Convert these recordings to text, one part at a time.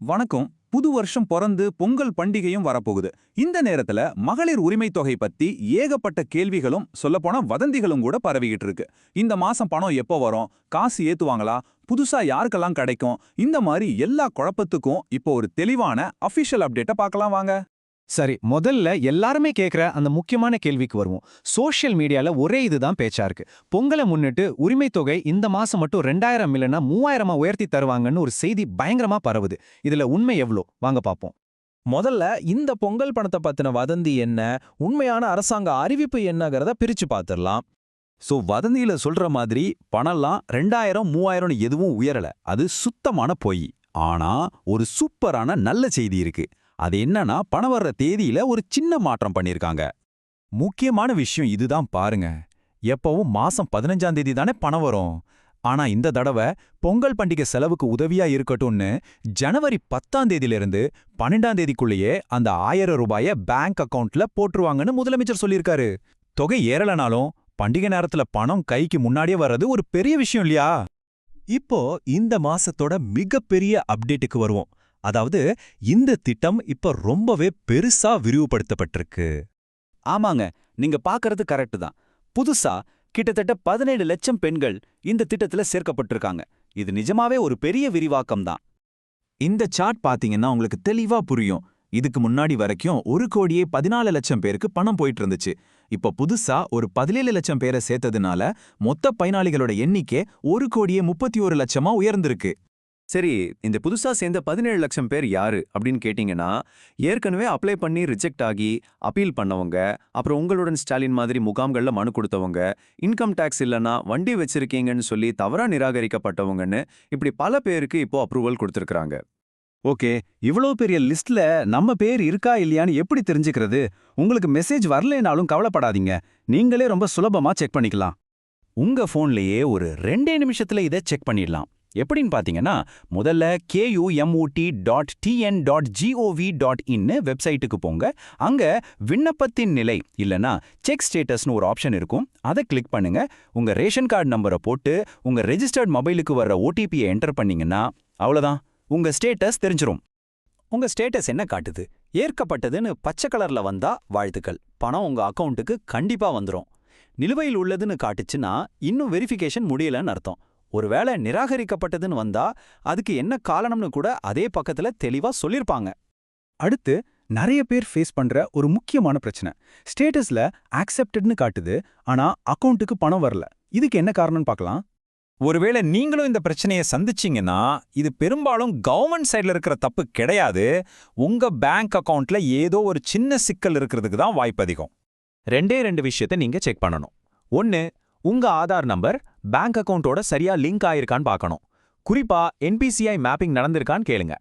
வணக்கம். புது வருஷம் பிறந்து பொங்கல் பண்டிகையும் வரப்போகுது. இந்த நேரத்துல மகளிர் உரிமை தொகை பத்தி ஏகப்பட்ட கேள்விகளும் சொல்லப்போனா வதந்திகளும் கூட பரவிக்கிட்டு இருக்கு. இந்த மாசம் பணம் எப்போ வரும்? காசு ஏத்துவாங்களா? புதுசா யாருக்கெல்லாம் கிடைக்கும்? இந்த மாதிரி எல்லா குழப்பத்துக்கும் இப்போ ஒரு தெளிவான அபிஷியல் அப்டேட்டை பார்க்கலாம் வாங்க. சரி முதல்ல எல்லாருமே கேக்குற அந்த முக்கியமான கேள்விக்கு வருவோம். சோஷியல் மீடியால ஒரே இதுதான் பேச்சா இருக்கு. பொங்கலை முன்னிட்டு உரிமை தொகை இந்த மாசம் மட்டும் ரெண்டாயிரம் இல்லைன்னா மூவாயிரமா உயர்த்தி தருவாங்கன்னு ஒரு செய்தி பயங்கரமா பரவுது. இதுல உண்மை எவ்வளோ வாங்க பார்ப்போம் முதல்ல இந்த பொங்கல் பணத்தை பத்தின வதந்தி என்ன? உண்மையான அரசாங்க அறிவிப்பு என்னங்கிறத பிரிச்சு பார்த்துடலாம் சோ வதந்தியில சொல்ற மாதிரி பணம்லாம் ரெண்டாயிரம் மூவாயிரம்னு எதுவும் உயரல. அது சுத்தமான பொய். ஆனா ஒரு சூப்பரான நல்ல செய்தி இருக்கு. அது என்னன்னா பணம் வர்ற தேதியில ஒரு சின்ன மாற்றம் பண்ணிருக்காங்க. முக்கியமான விஷயம் இதுதான் பாருங்க. எப்பவும் மாசம் பதினஞ்சாம் தேதி தானே பணம் வரும். ஆனா இந்த தடவை பொங்கல் பண்டிகை செலவுக்கு உதவியா இருக்கட்டும்னு ஜனவரி பத்தாம் தேதியிலிருந்து பன்னெண்டாம் தேதிக்குள்ளேயே அந்த ஆயிரம் ரூபாய பேங்க் அக்கவுண்ட்ல போட்டுருவாங்கன்னு முதலமைச்சர் சொல்லியிருக்காரு. தொகை ஏறலனாலும் பண்டிகை நேரத்துல பணம் கைக்கு முன்னாடியே வர்றது ஒரு பெரிய விஷயம் இல்லையா? இப்போ இந்த மாசத்தோட மிகப்பெரிய அப்டேட்டுக்கு வருவோம். அதாவது இந்த திட்டம் இப்ப ரொம்பவே பெருசா விரிவுபடுத்தப்பட்டிருக்கு. ஆமாங்க நீங்க பாக்கறது கரெக்ட் தான். புதுசா கிட்டத்தட்ட பதினேழு லட்சம் பெண்கள் இந்த திட்டத்துல சேர்க்கப்பட்டிருக்காங்க. இது நிஜமாவே ஒரு பெரிய விரிவாக்கம் தான். இந்த சார்ட் பாத்தீங்கன்னா உங்களுக்கு தெளிவா புரியும். இதுக்கு முன்னாடி வரைக்கும் ஒரு கோடியே பதினாலு லட்சம் பேருக்கு பணம் போயிட்டு இருந்துச்சு இப்ப புதுசா ஒரு பதினேழு லட்சம் பேரை சேர்த்ததுனால மொத்த பயனாளிகளோட எண்ணிக்கை ஒரு கோடியே முப்பத்தி ஒரு லட்சமா உயர்ந்திருக்கு. சரி இந்த புதுசா சேர்ந்த பதினேழு லட்சம் பேர் யாரு அப்படின்னு கேட்டிங்கன்னா ஏற்கனவே அப்ளை பண்ணி ரிஜெக்ட் ஆகி அப்பீல் பண்ணவங்க அப்புறம் உங்களுடன் ஸ்டாலின் மாதிரி முகாம்கள்ல மனு கொடுத்தவங்க இன்கம் டேக்ஸ் இல்லைன்னா வண்டி வச்சிருக்கீங்கன்னு சொல்லி தவறா நிராகரிக்கப்பட்டவங்கன்னு இப்படி பல பேருக்கு இப்போ அப்ரூவல் கொடுத்துருக்காங்க ஓகே இவ்வளோ பெரிய லிஸ்ட்ல நம்ம பேர் இருக்கா இல்லையான்னு எப்படி தெரிஞ்சுக்கிறது? உங்களுக்கு மெசேஜ் வரலைனாலும் கவலைப்படாதீங்க. நீங்களே ரொம்ப சுலபமா செக் பண்ணிக்கலாம். உங்க ஃபோன்லயே ஒரு ரெண்டே நிமிஷத்துல இதை செக் பண்ணிடலாம். எப்படின்னு பாத்தீங்கன்னா முதல்ல கேயூஎம்ஓடி dot TN dot gov dot இன்னு வெப்சைட்டுக்கு போங்க. அங்க விண்ணப்பத்தின் நிலை இல்லனா செக் ஸ்டேட்டஸ்னு ஒரு ஆப்ஷன் இருக்கும். அதை கிளிக் பண்ணுங்க. உங்க ரேஷன் கார்டு நம்பரை போட்டு உங்க ரெஜிஸ்டர்ட் மொபைலுக்கு வர்ற ஓடிபியை என்டர் பண்ணீங்கன்னா அவ்வளோதான் உங்க ஸ்டேட்டஸ் தெரிஞ்சிரும். உங்க ஸ்டேட்டஸ் என்ன காட்டுது? ஏற்கப்பட்டதுன்னு பச்சை கலர்ல வந்தா வாழ்த்துக்கள். பணம் உங்க அக்கௌண்ட்டுக்கு கண்டிப்பா வந்துரும். நிலுவையில் உள்ளதுன்னு காட்டுச்சுன்னா இன்னும் வெரிஃபிகேஷன் முடியலன்னு அர்த்தம். ஒருவேளை நிராகரிக்கப்பட்டதுன்னு வந்தா அதுக்கு என்ன காரணம்னு கூட அதே பக்கத்துல தெளிவா சொல்லிருப்பாங்க. அடுத்து நிறைய பேர் ஃபேஸ் பண்ற ஒரு முக்கியமான பிரச்சனை. ஸ்டேட்டஸ்ல ஆக்செப்டட்னு காட்டுது ஆனா அக்கௌண்ட்டுக்கு பணம் வரல. இதுக்கு என்ன காரணம்னு பார்க்கலாம்? ஒருவேளை நீங்களும் இந்த பிரச்சனையை சந்திச்சீங்கன்னா இது பெரும்பாலும் கவர்மெண்ட் சைடுல இருக்கிற தப்பு கிடையாது. உங்க பேங்க் அக்கவுண்ட்ல ஏதோ ஒரு சின்ன சிக்கல் இருக்கிறதுக்கு தான் வாய்ப்பு அதிகம். ரெண்டே ரெண்டு விஷயத்தை நீங்க செக் பண்ணணும். ஒன்னு உங்க ஆதார் நம்பர் பேங்க் அக்கவுண்டோட சரியா லிங்க் ஆயிருக்கான்னு பார்க்கணும். குறிப்பா என்பிசிஐ மேப்பிங் நடந்திருக்கான்னு கேளுங்க.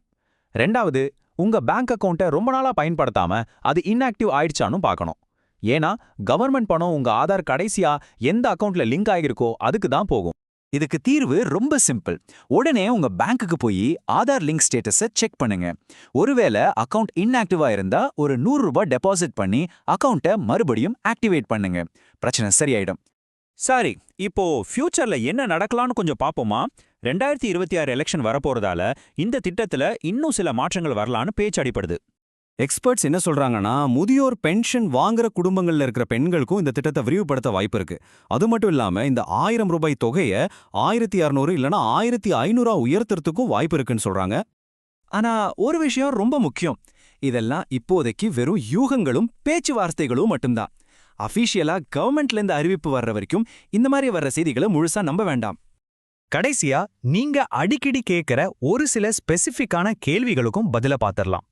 ரெண்டாவது உங்க பேங்க் அக்கவுண்ட்டை ரொம்ப நாளா பயன்படுத்தாம அது இன்ஆக்டிவ் ஆயிடுச்சான்னு பார்க்கணும். ஏன்னா கவர்மெண்ட் பணம் உங்க ஆதார் கடைசியா எந்த அக்கவுண்ட்ல லிங்க் ஆகிருக்கோ அதுக்கு தான் போகும். இதுக்கு தீர்வு ரொம்ப சிம்பிள். உடனே உங்க பேங்க்குக்கு போய் ஆதார் லிங்க் ஸ்டேட்டஸை செக் பண்ணுங்க. ஒருவேளை அக்கவுண்ட் இன்ஆக்டிவா இருந்தா ஒரு நூறு ரூபாய் டெபாசிட் பண்ணி அக்கவுண்ட்டை மறுபடியும் ஆக்டிவேட் பண்ணுங்க. பிரச்சனை சரியாயிடும். சாரி இப்போ ஃபியூச்சர்ல என்ன நடக்கலாம்னு கொஞ்சம் பாப்போமா? ரெண்டாயிரத்தி இருபத்தி ஆறு எலெக்ஷன் வரப்போறதால இந்த திட்டத்துல இன்னும் சில மாற்றங்கள் வரலான்னு பேச்சு அடிப்படுது எக்ஸ்பர்ட்ஸ் என்ன சொல்றாங்கன்னா முதியோர் பென்ஷன் வாங்குற குடும்பங்கள்ல இருக்கிற பெண்களுக்கும் இந்த திட்டத்தை விரிவுபடுத்த வாய்ப்பு இருக்கு. அது மட்டும் இல்லாம இந்த ஆயிரம் ரூபாய் தொகையை ஆயிரத்தி அறுநூறு இல்லனா ஆயிரத்தி ஐநூறா உயர்த்துறதுக்கும் வாய்ப்பு இருக்குன்னு சொல்றாங்க. ஆனா ஒரு விஷயம் ரொம்ப முக்கியம். இதெல்லாம் இப்போதைக்கு வெறும் யூகங்களும் பேச்சுவார்த்தைகளும் மட்டும்தான். அஃபீஷியலா கவர்மெண்ட்ல இருந்து அறிவிப்பு வர்ற வரைக்கும் இந்த மாதிரி வர்ற செய்திகளை முழுசா நம்ப வேண்டாம். கடைசியா நீங்க அடிக்கடி கேட்கிற ஒரு சில ஸ்பெசிஃபிக்கான கேள்விகளுக்கும் பதில பாத்திரலாம்.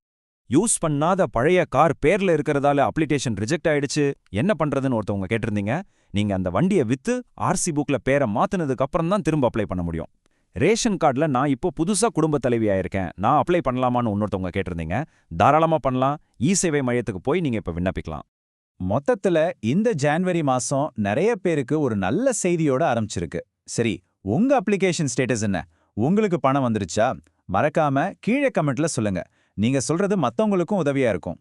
யூஸ் பண்ணாத பழைய கார் பேர்ல இருக்கிறதால அப்ளிகேஷன் ரிஜெக்ட் ஆயிடுச்சு. என்ன பண்றதுன்னு ஒருத்தவங்க கேட்டிருந்தீங்க. நீங்க அந்த வண்டியை வித்து ஆர்சி புக்ல பேரை மாத்துனதுக்கு அப்புறம் தான் திரும்ப அப்ளை பண்ண முடியும். ரேஷன் கார்டுல நான் இப்போ புதுசா குடும்ப தலைவியா இருக்கேன் நான் அப்ளை பண்ணலாமான்னு இன்னொருத்தவங்க கேட்டிருந்தீங்க. தாராளமா பண்ணலாம். இ சேவை மையத்துக்கு போய் நீங்க இப்ப விண்ணப்பிக்கலாம். மொத்தத்துல இந்த ஜான்வரி மாசம் நிறைய பேருக்கு ஒரு நல்ல செய்தியோட ஆரம்பிச்சிருக்கு. சரி உங்க அப்ளிகேஷன் ஸ்டேட்டஸ் என்ன? உங்களுக்கு பணம் வந்துருச்சா? மறக்காம கீழே கமெண்ட்ல சொல்லுங்க. நீங்க சொல்றது மத்தவங்களுக்கும் உதவியா இருக்கும்.